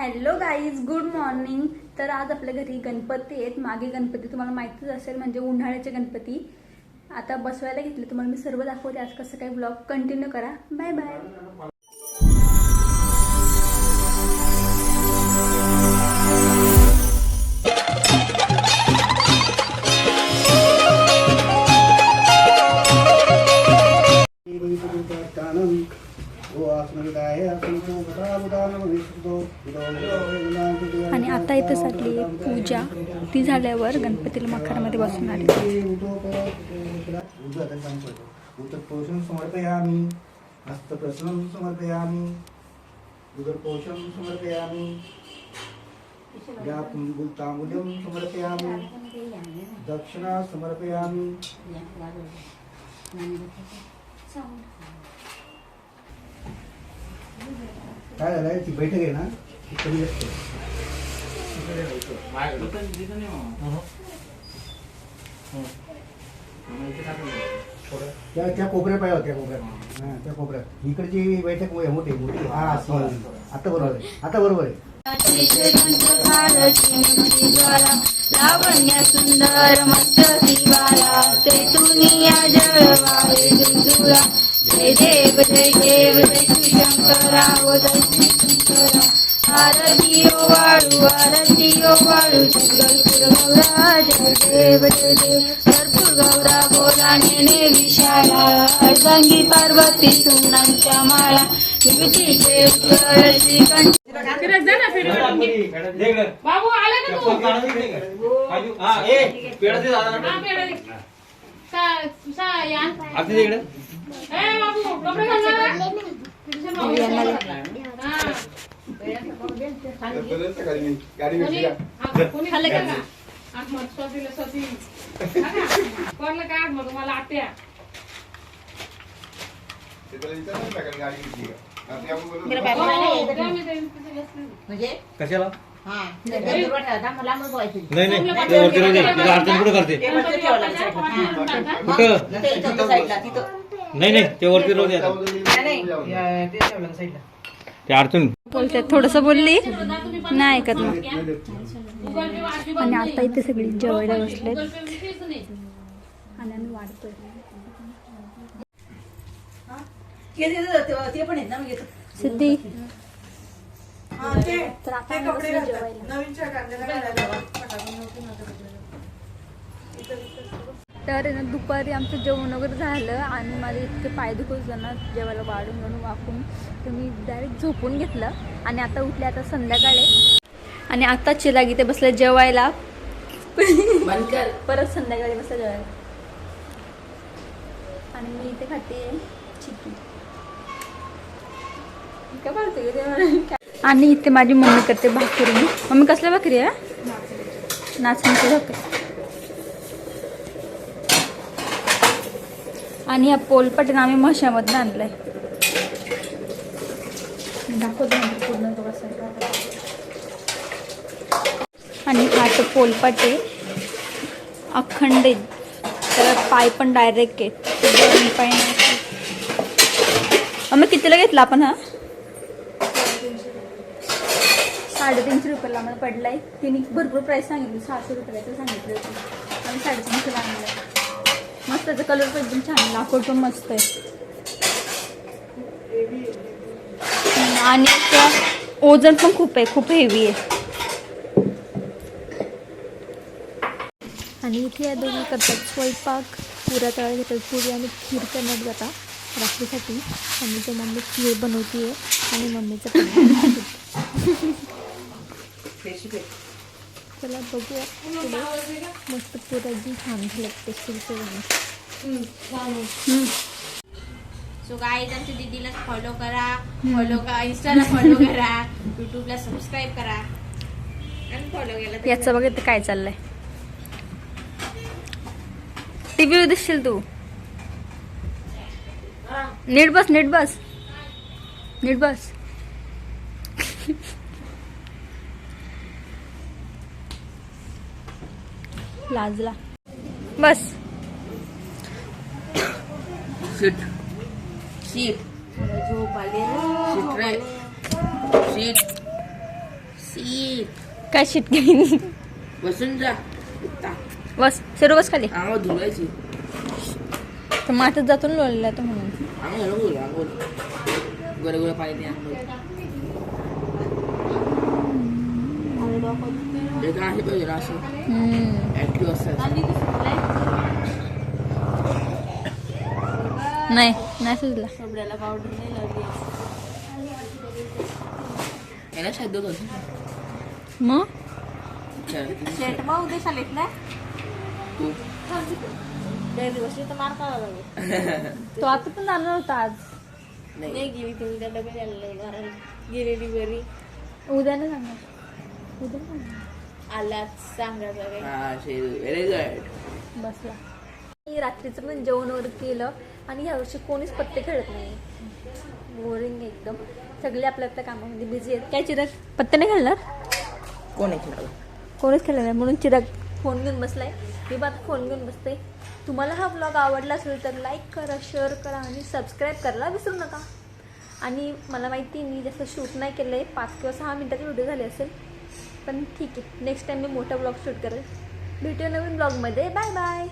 Hello guys good morning. तर आज आपल्या घरी गणपती आहेत. मागे गणपती तुम्हाला माहितीच असेल म्हणजे उन्हाळ्याचे गणपती. आता बसवायला घेतले तुम्हाला मी सर्व दाखवते. आज कसं काय ब्लॉग कंटिन्यू करा. बाय बाय आणि आता इथं चालली आहे पूजा. ती झाल्यावर गणपतीला मखरामध्ये बसून आली. उत्तरपोषण समर्पयामि. हस्तप्रसनं समर्पयामि उदरपोषण समर्पयामि. व्यापुङ्गुलताम्बूलं समर्पयामि. दक्षिणा समर्पयामि काय झालंय? ती बैठक आहे ना ती कमी असते त्या त्या कोपऱ्या पाहिजे होत्या कोपऱ्यात. हा त्या कोपऱ्यात. इकडची बैठक मोठी मोठी मोठी. हा अशी आता बरोबर आहे. आता बरोबर आहे. लावण्य सुंदर मस्त दिवाला चैतुनिया जळवाळे दुंदुरा जय देव जय देव जय श्री शंकरा ओ जय श्री शंकरा आरती ओ वाळू आरती ओ वाळू जगलपूर गौरा जय देव जय देव भरपूर गौरा बोला नेने विशाला अर्धांगी पार्वती सुनांच्या माळा विभूतीचे उत्तर श्रीकंठ फिरत जा ना फिरत बाबू आला तू हा दे. ए, हा. हा. हा काय आठमत? तुम्हाला आत्या. कशाला हा. नाही नाही. ते वरती राहू दे तुझं अडचण कुठं करते? कुठं? नाही नाही. ते वरती राहू दे आता. ते अडचण बोलते थोडस बोलली. नाही ऐकत मग. वाटली आणि आता इथे सगळी जेवायला बसलेत. आणि आम्ही वाढतोय ते- ते- ते- ते पण आहेत ना मग येतं. सिद्धी. तर आता आम्ही बसलो. जेवायला ना दुपारी आमचं जेवण वगैरे झालं आणि माझे इतके पाय दुखत ना जेवायला वाढून वाढून वाकून. तर मी डायरेक्ट झोपून घेतलं आणि आता उठले आता संध्याकाळी. आणि आता चिराग इथे बसले जेवायला. परत संध्याकाळी बसलं जेवायला. आणि मी इथे खाते चिकी काय बोलते गं ते मला? आणि इथे माझी मम्मी करते भाकरी. मम्मी कसल्या भाकरी आहे? नाचणीची भाकरी. आणि या पोलपट आम्ही म्हशामधनं आणलाय. दाखवतो पूर्ण आहे. आणि हा तो अखंड त्याला पाय पण डायरेक्ट आहे. पाय. मग कितीला घेतला आपण हा? साडेतीनशे रुपयाला आम्हाला पडलाय. तिने भरपूर प्राईस सांगितली. सहाशे रुपयाचं सांगितलं होतं. आम्ही साडेतीनशेला आणलं. मस्त त्याचा कलर पण एकदम छान लाकूड पण मस्त आहे. आणि त्याचं ओजन पण खूप आहे. खूप हेवी आहे. आणि इथे या दोघी करतात स्वयंपाक. पुऱ्या तळा घेतात. पुरी आणि खीर करण्यात जातात. रात्रीसाठी. आणि ते मम्मी खीर बनवते आहे आणि मम्मीचं चला बघूया. मस्त पुऱ्या जी छान झाल्यात ते शिरते सो गाईज आमच्या दीदीला फॉलो करा. फॉलो करा इंस्टाला फॉलो करा. युट्यूबला सबस्क्राईब करा. आणि फॉलो केला याचं बघ इथं काय चाललंय. टीव्ही दिसशील तू. नीट बस नीट बस. नीट बस. लाजला. बस. शीट झोप आले शीट रे शीट शीत काय शिट काही बसून जा. बस. शिरू बस खाली. अंगावर धुवायची. तर माठात जातो ना लोळलेला तो म्हणून. गोरे गोरे पाणी ते अंगावर पाहिजे ना असं असतात नाही नाही सुचला. सोबड्याला पावडर नाही लावली याला शायद दोघं मग? शेट मग उद्या शाळेत ना? तू त्या आता पण जाणार होता आज. नाही. गेली ती उद्या डबे द्यायला घराला गेलेली बरी उद्या नाही जाणार. व्हेरी गुड बसला. मी रात्रीचं पण जेवण वगैरे केलं आणि यावर्षी कोणीच पत्ते खेळत नाही. बोरिंग एकदम. सगळे आपल्या आपल्या कामामध्ये बिझी आहेत. काय चिराग? पत्ते नाही खेळणार? कोण आहे खेळायला? कोणीच खेळलं नाही म्हणून चिराग. फोन घेऊन बसलाय. मी पण आता फोन घेऊन बसते. तुम्हाला हा ब्लॉग आवडला असेल तर लाईक करा शेअर करा आणि सबस्क्राईब करायला विसरू नका. आणि मला माहिती मी जास्त शूट नाही केलं आहे पाच किंवा सहा मिनटाची व्हिडिओ झाली असेल. पण ठीक आहे. नेक्स्ट टाईम मी मोठा ब्लॉग शूट करेल. भेटूया नवीन ब्लॉगमध्ये बाय बाय